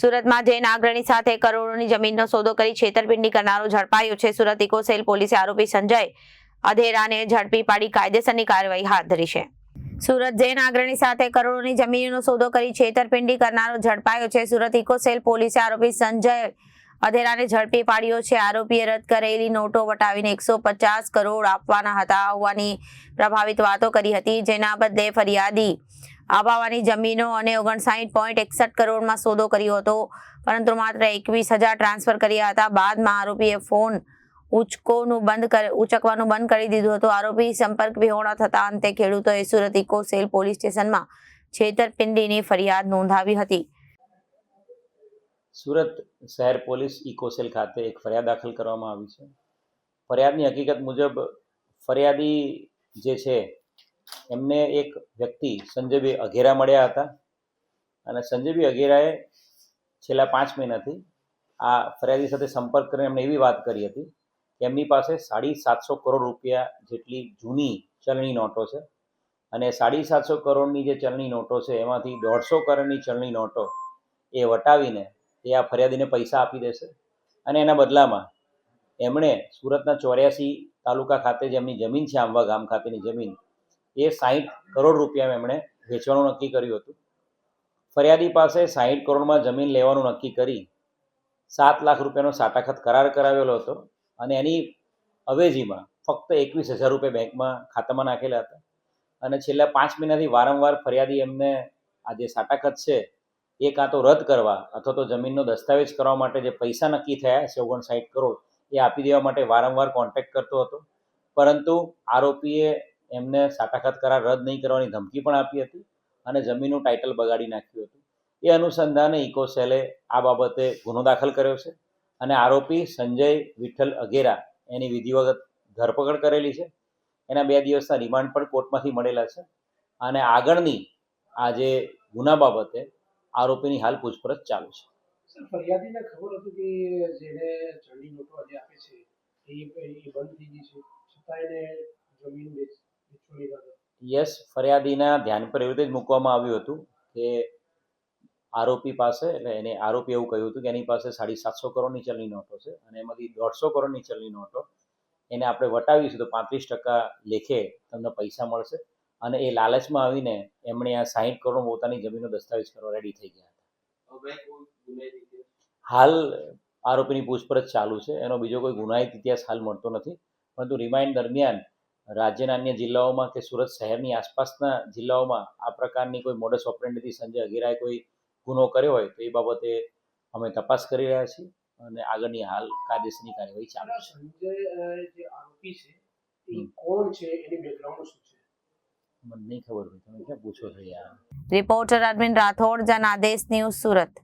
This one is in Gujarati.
સુરતમાં જૈન આગ્રણી સાથે કરોડોની જમીનનો સોદો કરી છેતરપિંડી કરનારો ઝડપાયો છે. સુરત ઇકો સેલ પોલીસે આરોપી સંજય અધેરાને ઝડપી પાડી કાયદેસરની કાર્યવાહી હાથ ધરી છે. સુરત જૈન આગ્રણી સાથે કરોડોની જમીનનો સોદો કરી છેતરપિંડી કરનારો ઝડપાયો છે. સુરત ઇકો સેલ પોલીસે આરોપી સંજય અધેરાને ઝડપી પાડ્યો છે. આરોપીએ રદ કરેલી નોટો વટાવીને એકસો પચાસ કરોડ આપવાના હતા હોવાની પ્રભાવિત વાતો કરી હતી, જેના બદલે ફરિયાદી આબાવાની જમીનો અને ઓગણસાઠ પોઈન્ટ એકસઠ કરોડમાં સોદો કર્યો હતો. પરંતુ માત્ર એકવીસ હજાર ટ્રાન્સફર કર્યા હતા. બાદમાં આરોપીએ ફોન ઉચકોનું બંધ કરી, ઉચકવાનું બંધ કરી દીધું હતું. આરોપી સંપર્ક વિહોણા થતા અંતે ખેડૂતોએ સુરત ઇકો સેલ પોલીસ સ્ટેશનમાં છેતરપિંડીની ફરિયાદ નોંધાવી હતી. સુરત શહેર પોલીસ ઇકોસેલ ખાતે એક ફરિયાદ દાખલ કરવામાં આવી છે. ફરિયાદની હકીકત મુજબ ફરિયાદી જે છે એમને એક વ્યક્તિ સંજયભાઈ અઘેરા મળ્યા હતા. અને સંજયભાઈ અઘેરાએ છેલ્લા પાંચ મહિનાથી આ ફરિયાદી સાથે સંપર્ક કરીને એમને એવી વાત કરી હતી કે એમની પાસે સાડી સાતસો કરોડ રૂપિયા જેટલી જૂની ચલણી નોટો છે. અને સાડી સાતસો કરોડની જે ચલણી નોટો છે, એમાંથી દોઢસો કરોડની ચલણી નોટો એ વટાવીને એ આ ફરિયાદીને પૈસા આપી દેશે. અને એના બદલામાં એમણે સુરતના ચોર્યાસી તાલુકા ખાતે જે એમની જમીન છે, આંબા ગામ ખાતેની જમીન એ સાહીઠ કરોડ રૂપિયા એમણે વેચવાનું નક્કી કર્યું હતું. ફરિયાદી પાસે સાહીઠ કરોડમાં જમીન લેવાનું નક્કી કરી સાત લાખ રૂપિયાનો સાટાખત કરાર કરાવેલો હતો અને એની અવેજીમાં ફક્ત એકવીસ હજાર રૂપિયા બેંકમાં ખાતામાં નાખેલા હતા. અને છેલ્લા પાંચ મહિનાથી વારંવાર ફરિયાદી એમને આ જે સાટાખત છે એ કાં તો રદ કરવા અથવા તો જમીનનો દસ્તાવેજ કરવા માટે જે પૈસા નક્કી થયા છે ઓગણસાઠ કરોડ એ આપી દેવા માટે વારંવાર કોન્ટેક્ટ કરતો હતો. પરંતુ આરોપીએ એમને સાટાઘાત કરાર રદ નહીં કરવાની ધમકી પણ આપી હતી અને જમીનનું ટાઇટલ બગાડી નાખ્યું હતું. એ અનુસંધાને ઇકોસેલે આ બાબતે ગુનો દાખલ કર્યો છે અને આરોપી સંજય વિઠ્ઠલ અઘેરા એની વિધિવત ધરપકડ કરેલી છે. એના બે દિવસના રિમાન્ડ પણ કોર્ટમાંથી મળેલા છે અને આગળની આ જે ગુના બાબતે આરોપીની હાલ પૂછપરછ ચાલુ છે. ફરિયાદીને ખબર હતું કે જેને ચલણી નોટો આજે આપે છે, એ બંધ થઈ ગઈ છે. છતાં એને જમીન યસ, ફરિયાદીના ધ્યાન પર એવી રીતે જ મૂકવામાં આવ્યું હતું કે આરોપી પાસે, એટલે એને આરોપી એવું કહ્યું હતું કે એની પાસે સાડી સાતસો કરોડની ચલણી નોટો છે અને એમાંથી દોઢસો કરોડની ચલણી નોટો એને આપણે વટાવીશું તો પાંત્રીસ ટકા લેખે તમને પૈસા મળશે. અને એ લાલચમાં આવીને એમણે આ સાહીઠ કરોડ પોતાની જમીનનો દસ્તાવેજ કરવા રેડી થઈ ગયા હતા. હાલ આરોપીની પૂછપરછ ચાલુ છે. એનો બીજો કોઈ ગુનાહિત ઇતિહાસ હાલ મળતો નથી. પરંતુ રિમાઇન્ડ દરમિયાન રાજ્યના અન્ય જિલ્લાઓમાં કે સુરત શહેરની આસપાસના જિલ્લાઓમાં આ પ્રકારની કોઈ મોડસ ઓપરેન્ડથી સંજય અગેરાએ કોઈ ગુનો કર્યો હોય તો એ બાબતે અમે તપાસ કરી રહ્યા છીએ અને આગળની હાલ કાયદેસરની કાર્યવાહી ચાલુ છે. સંજય જે આરોપી છે એ કોણ છે? એની બેકગ્રાઉન્ડ શું છે? મને નહીં ખબર હોય તમે ક્યાં પૂછો છો યાર? Reporter Arvind Rathod Janadesh news Surat.